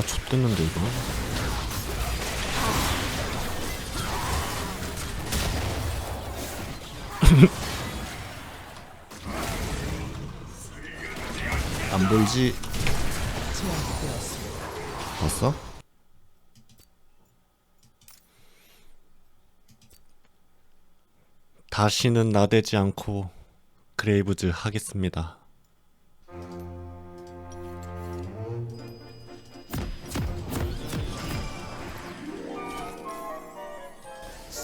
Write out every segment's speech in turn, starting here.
아 좆됐는데 이거 안 보이지? 봤어? 다시는 나대지 않고 그레이브즈 하겠습니다.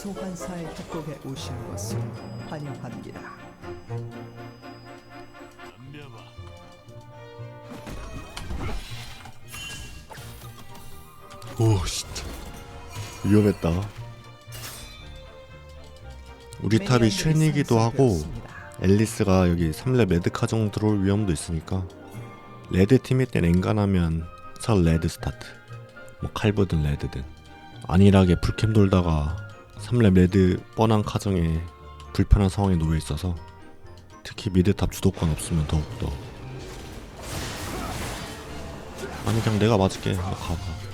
소환사의 협곡에 오신 것을 환영합니다. 오 진짜 위험했다. 우리 탑이 쉔이기도 하고 앨리스가 여기 3렙 레드카정 들어올 위험도 있으니까 레드 팀일 땐 엔간하면 설 레드 스타트. 뭐 칼보든 레드든. 안일하게 불캠 돌다가 3렙 레드 뻔한 카정에 불편한 상황에 놓여 있어서 특히 미드탑 주도권 없으면 더욱더. 아니 그냥 내가 맞을게. 너 가봐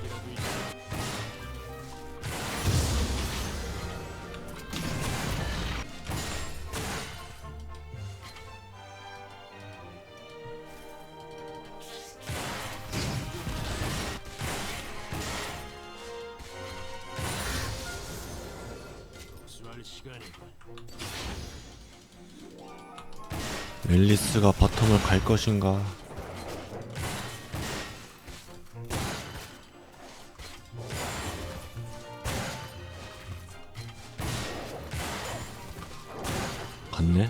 앨리스가 바텀을 갈 것인가? 갔네?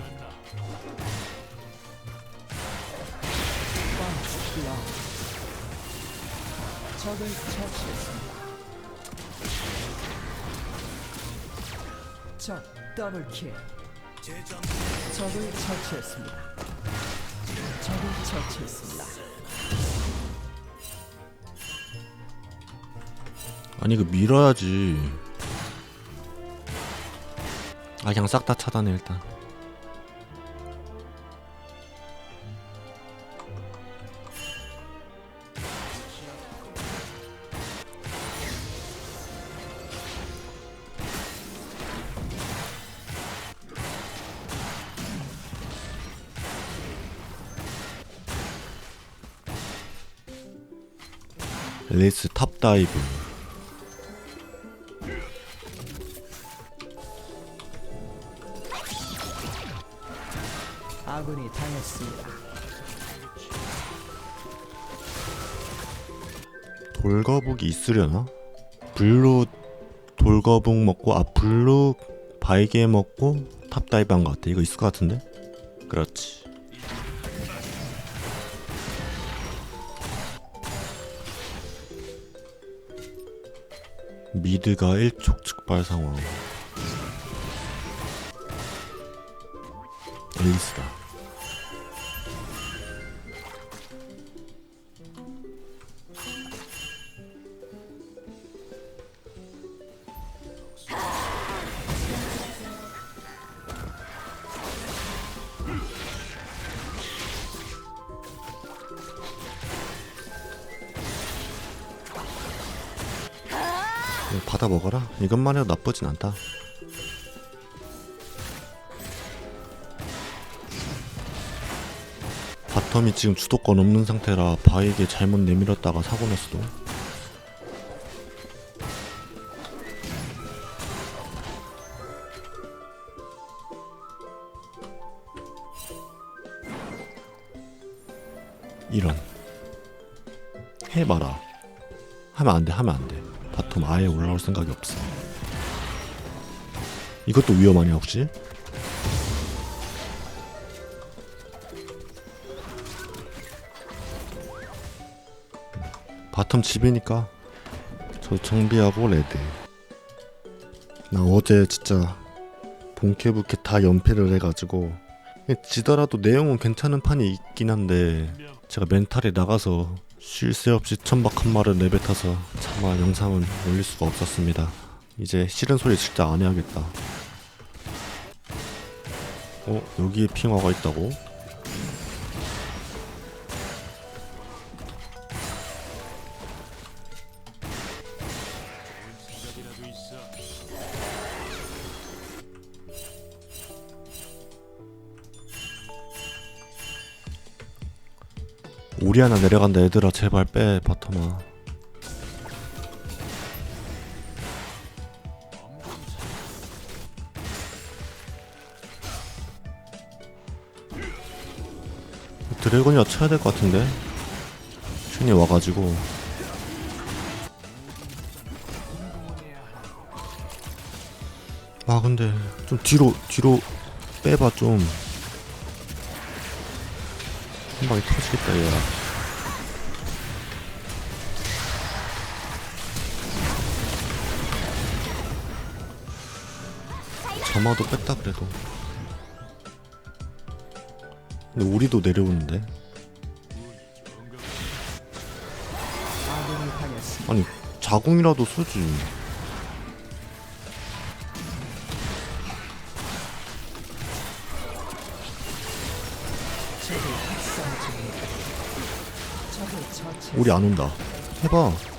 적을 처치했습니다. 적 더블킬. 적을 처치했습니다. 적을 처치했습니다. 아니 그 밀어야지 아 그냥 싹 다 차단해 일단 앨리스 탑 다이브 아군이 당했습니다. 돌거북이 있으려나? 블루 돌거북 먹고 아 블루 바이게 먹고 탑 다이브 한 것 같아 이거 있을 것 같은데? 그렇지 미드가 일촉즉발 상황. 에이스다 받아 먹어라. 이것만 해도 나쁘진 않다. 바텀이 지금 주도권 없는 상태라 바에게 잘못 내밀었다가 사고 낼 수도. 이런. 해봐라. 하면 안 돼, 하면 안 돼. 바텀 아예 올라올 생각이 없어. 이것도 위험하냐 혹시? 바텀 집이니까 저 정비하고 레드. 나 어제 진짜 본캐부캐 다 연패를 해가지고 지더라도 내용은 괜찮은 판이 있긴 한데 제가 멘탈이 나가서 쉴 새 없이 천박 한 말을 내뱉어서 차마 영상은 올릴 수가 없었습니다. 이제 싫은 소리 진짜 안 해야겠다. 어 여기에 핑화가 있다고? 우리 하나 내려간다 얘들아 제발 빼 바텀아 드래곤이라 쳐야 될 것 같은데? 슌이 와가지고. 아 근데 좀 뒤로 뒤로 빼봐 좀. 한 방에 터지겠다 얘야 점화도 뺐다 그래도 근데 우리도 내려오는데. 아니 자궁이라도 쓰지. 우리 안 온다 해봐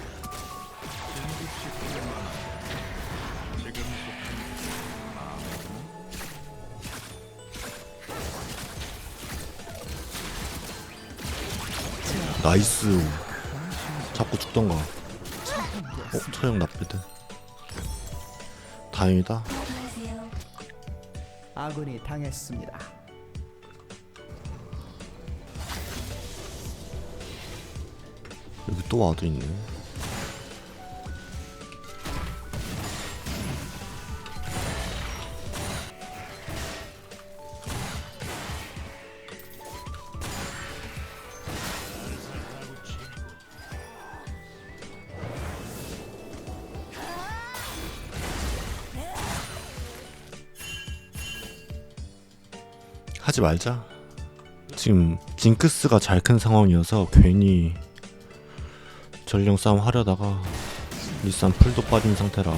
나이스 자꾸 죽던가 어? 처형 나쁘드 다행이다 아군이 당했습니다. 여기 또 와도 있네 하지 말자 지금 징크스가 잘 큰 상황이어서 괜히 전령 싸움 하려다가 리산 풀도 빠진 상태라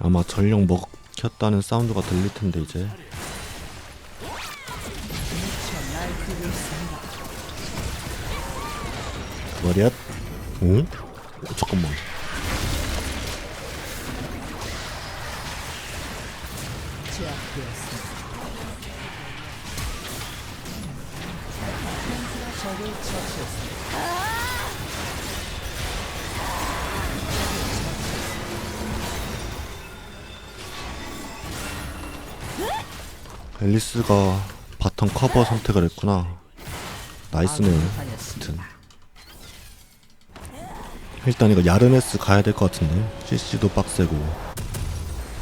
아마 전령 먹혔다는 사운드가 들릴 텐데 이제. 머리앗 응? 어, 잠깐만 처치했습니다. 앨리스가 바텀 커버 선택을 했구나 나이스네 당했습니다. 일단 이거 야르네스 가야 될 것 같은데 CC도 빡세고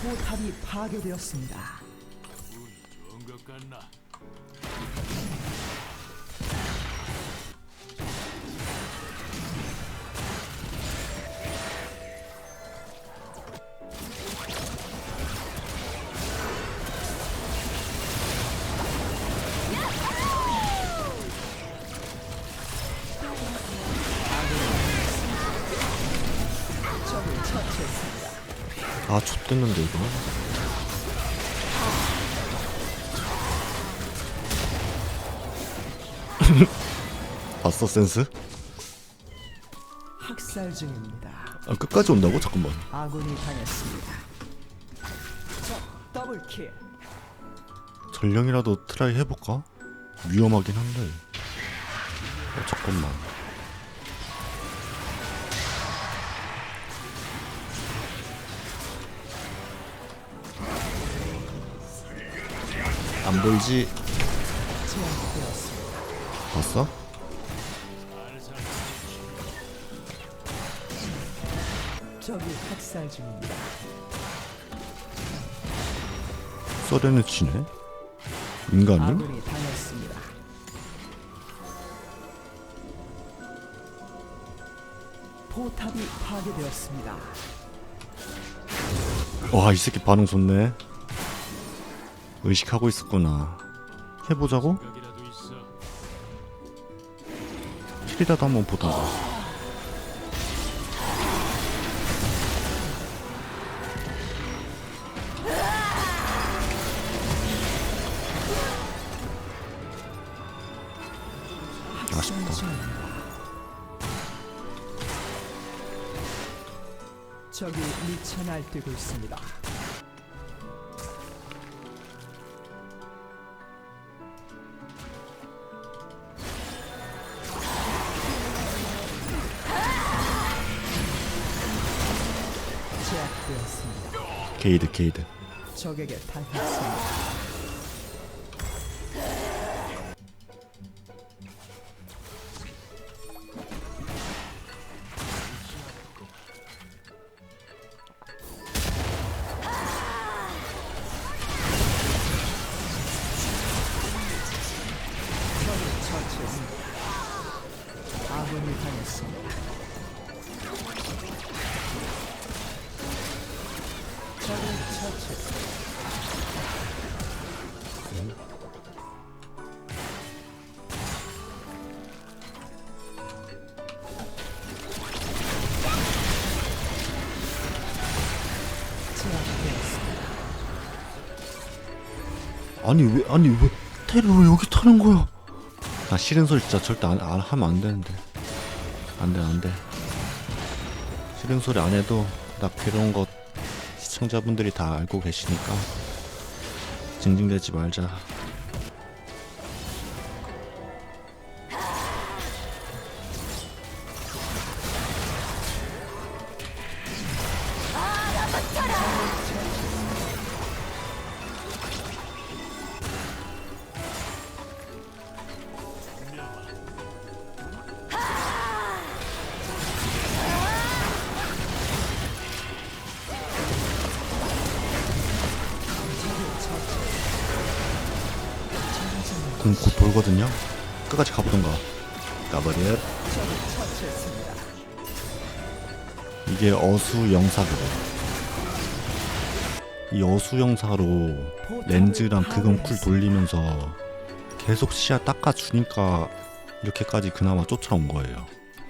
포탑이 파괴되었습니다. 처치했습니다. 아 좆됐는데 이거 봤어 센스? 학살 중입니다. 아 끝까지 온다고? 잠깐만 아군이 당했습니다. 적 더블킬. 전령이라도 트라이 해볼까? 위험하긴 한데 어 잠깐만 안 보이지? 제압되었습니다. 봤어? 적이 학살 중입니다. 써레는 치네? 아군이 당했습니다. 포탑이 파괴되었습니다. 와 이 새끼 반응 좋네 의식하고 있었구나 해보자고? 킬이라도 한번 보다가 미쳐 날뛰고 있습니다. 제압되었습니다. 게이드 게이드 적에게 당했습니다. 아니 왜 아니 왜 테를 왜 여기 타는 거야? 아 싫은 소리 진짜 절대 안, 안 하면 안 되는데. 안돼 안돼. 싫은 소리 안 해도 나 괴로운 것 시청자분들이 다 알고 계시니까 징징대지 말자 그럼 곧 돌거든요. 끝까지 가보던가. 처치했습니다. 이게 어수 영사거든 이 어수 영사로 렌즈랑 그금 쿨 돌리면서 계속 시야 닦아주니까 이렇게까지 그나마 쫓아온 거예요.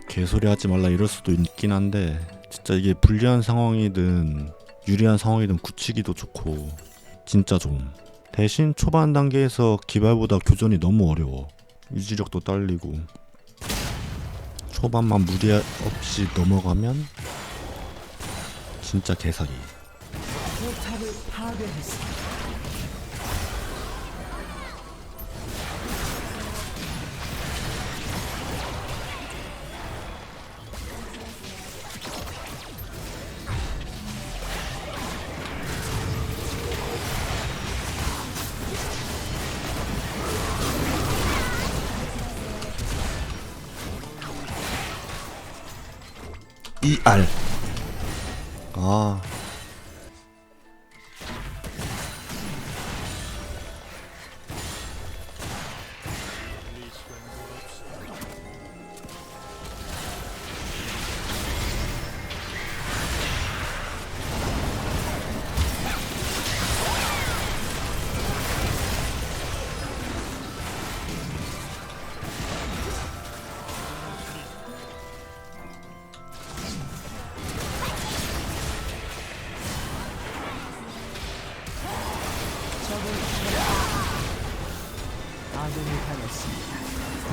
개소리 하지 말라 이럴 수도 있긴 한데 진짜 이게 불리한 상황이든 유리한 상황이든 굳히기도 좋고 진짜 좋음 대신 초반 단계에서 기발보다 교전이 너무 어려워. 유지력도 딸리고. 초반만 무리 없이 넘어가면 진짜 개사기 ER 아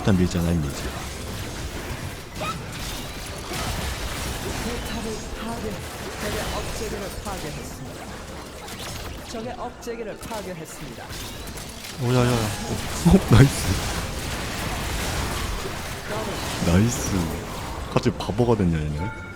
일단 포탑을 파괴. 적의 업체계를 파괴했습니다. 적의 업체계를 파괴했습니다. 오야야야 어, 나이스 나이스 갑자기 바보가 됐냐 얘네